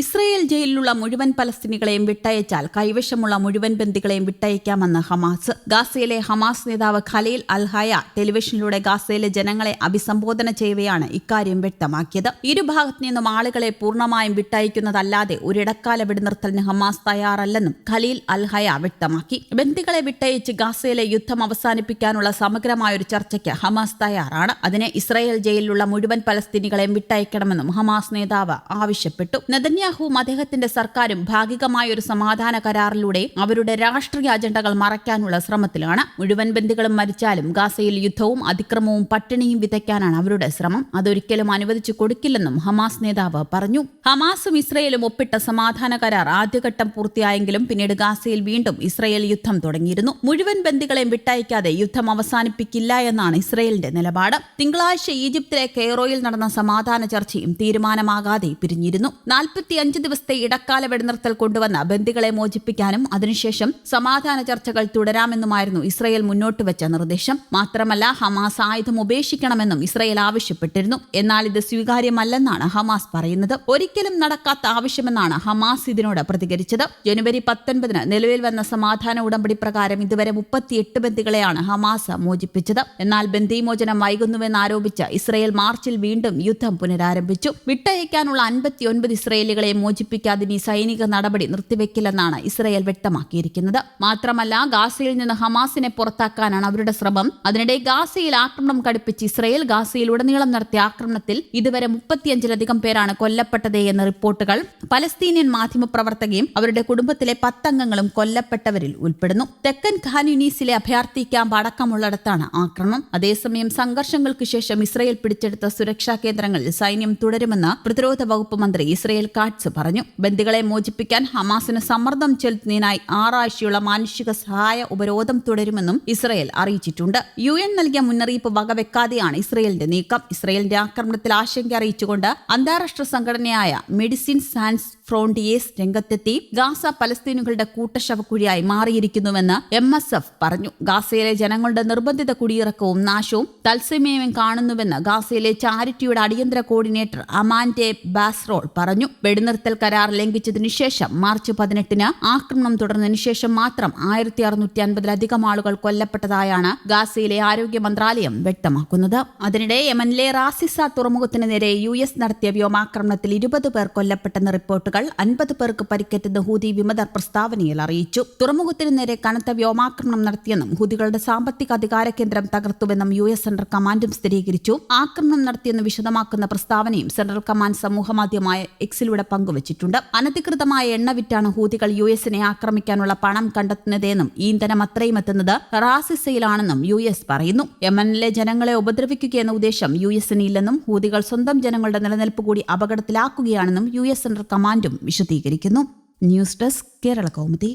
Israel ജയിലിലുള്ള മുഴുവൻ പലസ്തീനികളെയും വിട്ടയച്ചാൽ കൈവശമുള്ള മുഴുവൻ ബന്ദികളെയും വിട്ടയക്കാമെന്ന് ഹമാസ്. ഗാസയിലെ ഹമാസ് നേതാവ് ഖലീൽ അൽഹായ ടെലിവിഷനിലൂടെ ഗാസയിലെ ജനങ്ങളെ അഭിസംബോധന ചെയ്യവെയാണ് ഇക്കാര്യം വ്യക്തമാക്കിയത്. ഇരുഭാഗത്തു നിന്നും ആളുകളെ പൂർണമായും വിട്ടയക്കുന്നതല്ലാതെ ഒരിടക്കാല വെടിനിർത്തലിന് ഹമാസ് തയ്യാറല്ലെന്നും ഖലീൽ അൽഹയ വ്യക്തമാക്കി. ബന്ദികളെ വിട്ടയച്ച് ഗാസയിലെ യുദ്ധം അവസാനിപ്പിക്കാനുള്ള സമഗ്രമായ ഒരു ചർച്ചയ്ക്ക് ഹമാസ് തയ്യാറാണ്. അതിനെ ഇസ്രയേൽ ജയിലിലുള്ള മുഴുവൻ പലസ്തീനികളെയും വിട്ടയക്കണമെന്നും ഹമാസ് നേതാവ് ആവശ്യപ്പെട്ടു. നെതന്യാഹുവും അദ്ദേഹത്തിന്റെ സർക്കാരും ഭാഗികമായ ഒരു സമാധാന കരാറിലൂടെ അവരുടെ രാഷ്ട്രീയ അജണ്ടകൾ മറയ്ക്കാനുള്ള ശ്രമത്തിലാണ്. മുഴുവൻ ബന്ധുക്കളും മരിച്ചാലും ഗാസയിൽ യുദ്ധവും അതിക്രമവും പട്ടിണിയും വിതയ്ക്കാനാണ് അവരുടെ ശ്രമം. അതൊരിക്കലും അനുവദിച്ചു കൊടുക്കില്ലെന്നും ഹമാസ് നേതാവ് പറഞ്ഞു. ഹമാസും ഇസ്രയേലും ഒപ്പിട്ട സമാധാന കരാർ ആദ്യഘട്ടം പൂർത്തിയായെങ്കിലും പിന്നീട് ഗാസയിൽ വീണ്ടും ഇസ്രയേൽ യുദ്ധം തുടങ്ങിയിരുന്നു. മുഴുവൻ ബന്ധുക്കളെയും വിട്ടയക്കാതെ യുദ്ധം അവസാനിപ്പിക്കില്ല എന്നാണ് ഇസ്രയേലിന്റെ നിലപാട്. തിങ്കളാഴ്ച ഈജിപ്തിലെ കെയ്റോയിൽ നടന്ന സമാധാന ചർച്ചയും തീരുമാനമാകാതെ പിരിഞ്ഞിരുന്നു. നാൽപ്പത്തിയഞ്ച് ദിവസത്തെ ഇടക്കാല വെടിനിർത്തൽ കൊണ്ടുവന്ന ബന്ദികളെ മോചിപ്പിക്കാനും അതിനുശേഷം സമാധാന ചർച്ചകൾ തുടരാമെന്നുമായിരുന്നു ഇസ്രയേൽ മുന്നോട്ട് വെച്ച നിർദ്ദേശം. മാത്രമല്ല ഹമാസ് ആയുധം ഉപേക്ഷിക്കണമെന്നും ഇസ്രയേൽ ആവശ്യപ്പെട്ടിരുന്നു. എന്നാൽ ഇത് സ്വീകാര്യമല്ലെന്നാണ് ഹമാസ് പറയുന്നത്. ഒരിക്കലും നടക്കാത്ത ആവശ്യമെന്നാണ് ഹമാസ് ഇതിനോട് പ്രതികരിച്ചത്. ജനുവരി പത്തൊൻപതിന് നിലവിൽ വന്ന സമാധാന ഉടമ്പടി പ്രകാരം ഇതുവരെ മുപ്പത്തിയെട്ട് ബന്ദികളെയാണ് ഹമാസ് മോചിപ്പിച്ചത്. എന്നാൽ ബന്ദിമോചനം വൈകുന്നുവെന്നാരോപിച്ച് ഇസ്രയേൽ മാർച്ചിൽ വീണ്ടും യുദ്ധം പുനരാരംഭിച്ചു. വിട്ടയക്കാനുള്ള അൻപത്തിയൊൻപത് ഇസ്രയേലികളെ മോചിപ്പിക്കാതെ ഈ സൈനിക നടപടി നിർത്തിവെക്കില്ലെന്നാണ് ഇസ്രയേൽ വ്യക്തമാക്കിയിരിക്കുന്നത്. മാത്രമല്ല ഗാസയിൽ നിന്ന് ഹമാസിനെ പുറത്താക്കാനാണ് അവരുടെ ശ്രമം. അതിനിടെ ഗാസയിൽ ആക്രമണം കടുപ്പിച്ച് ഇസ്രയേൽ ഗാസയിൽ ഉടനീളം നടത്തിയ ആക്രമണത്തിൽ ഇതുവരെ മുപ്പത്തിയഞ്ചിലധികം പേരാണ് കൊല്ലപ്പെട്ടത് എന്ന റിപ്പോർട്ടുകൾ പലസ്തീനിയൻ മാധ്യമ പ്രവർത്തകയും അവരുടെ കുടുംബത്തിലെ പത്തംഗങ്ങളും കൊല്ലപ്പെട്ടവരിൽ ഉൾപ്പെടുന്നു. തെക്കൻ ഖാൻ യുനീസിലെ അഭയാർത്ഥി ക്യാമ്പ് അടക്കമുള്ളിടത്താണ് ആക്രമണം അതേസമയം സംഘർഷങ്ങൾക്ക് ശേഷം ഇസ്രയേൽ പിടിച്ചെടുത്ത സുരക്ഷാ കേന്ദ്രങ്ങളിൽ സൈന്യം തുടരുമെന്ന് പ്രതിരോധ വകുപ്പ് മന്ത്രി ഇസ്രയേൽ കാട്സ് പറഞ്ഞു. ബന്ദികളെ മോചിപ്പിക്കാൻ ഹമാസിന് സമ്മർദ്ദം ചെലുത്തുന്നതിനായി ആറാഴ്ചയുള്ള മാനുഷിക സഹായ ഉപരോധം തുടരുമെന്നും ഇസ്രയേൽ അറിയിച്ചിട്ടുണ്ട്. യു എൻ നൽകിയ മുന്നറിയിപ്പ് വകവെക്കാതെയാണ് ഇസ്രയേലിന്റെ നീക്കം. ഇസ്രയേലിന്റെ ആക്രമണത്തിൽ ആശങ്ക അറിയിച്ചുകൊണ്ട് അന്താരാഷ്ട്ര സംഘടനയായ മെഡിസിൻ സാൻസ് ഫ്രോണ്ടിയേഴ്സ് രംഗത്തെത്തി. ഗാസ പലസ്തീനുകളുടെ കൂട്ടശവക്കുഴിയായി മാറിയിരിക്കുന്നുവെന്ന് എം എസ് എഫ് പറഞ്ഞു. ഗാസയിലെ ജനങ്ങളുടെ നിർബന്ധിത കുടിയിറക്കവും നാശവും തത്സമയം കാണുന്നുവെന്ന് ഗാസയിലെ ചാരിറ്റിയുടെ അടിയന്തര കോർഡിനേറ്റർ അമാൻഡെ ബാസ്റോൾ പറഞ്ഞു. വെടിനിർത്തൽ കരാർ ലംഘിച്ചതിനു ശേഷം മാർച്ച് പതിനെട്ടിന് ആക്രമണം തുടർന്നതിനു ശേഷം മാത്രം ആയിരത്തി അറുന്നൂറ്റി അൻപതിലധികം ആളുകൾ കൊല്ലപ്പെട്ടതായാണ് ഗാസയിലെ ആരോഗ്യ മന്ത്രാലയം വ്യക്തമാക്കുന്നത്. അതിനിടെ യമനിലെ റാസിസ തുറമുഖത്തിന് നേരെ യു എസ് നടത്തിയ വ്യോമാക്രമണത്തിൽ ഇരുപത് പേർ കൊല്ലപ്പെട്ടെന്ന റിപ്പോർട്ടുകൾ അൻപത് പേർക്ക് പരിക്കേറ്റെന്ന് ഹൂതി വിമതർ പ്രസ്താവനയിൽ അറിയിച്ചു. തുറമുഖത്തിന് നേരെ കനത്ത വ്യോമാക്രമണം നടത്തിയെന്നും ഹൂതികളുടെ സാമ്പത്തിക അധികാര കേന്ദ്രം തകർത്തുവെന്നും യു എസ് സെൻട്രൽ കമാൻഡും സ്ഥിരീകരിച്ചു. ആക്രമണം നടത്തിയെന്ന് വിശദമാക്കുന്ന പ്രസ്താവനയും സെൻട്രൽ കമാൻഡ് സമൂഹമാധ്യമമായ എക്സിലൂടെ പങ്കുവച്ചിട്ടുണ്ട്. അനധികൃതമായ എണ്ണ വിറ്റാണ് ഹൂതികൾ യു എസിനെ ആക്രമിക്കാനുള്ള പണം കണ്ടെത്തുന്നതെന്നും ഇന്ധനം അത്രയും എത്തുന്നത് റാസിസയിലാണെന്നും യു എസ് പറയുന്നു. യമനിലെ ജനങ്ങളെ ഉപദ്രവിക്കുകയെന്ന ഉദ്ദേശം യു എസിന് ഇല്ലെന്നും ഹൂതികൾ സ്വന്തം ജനങ്ങളുടെ നിലനിൽപ്പ് കൂടി അപകടത്തിലാക്കുകയാണെന്നും യു എസ് സെൻട്രൽ കമാൻഡും വിശദീകരിക്കുന്നു. News desk Kerala Kaumudi.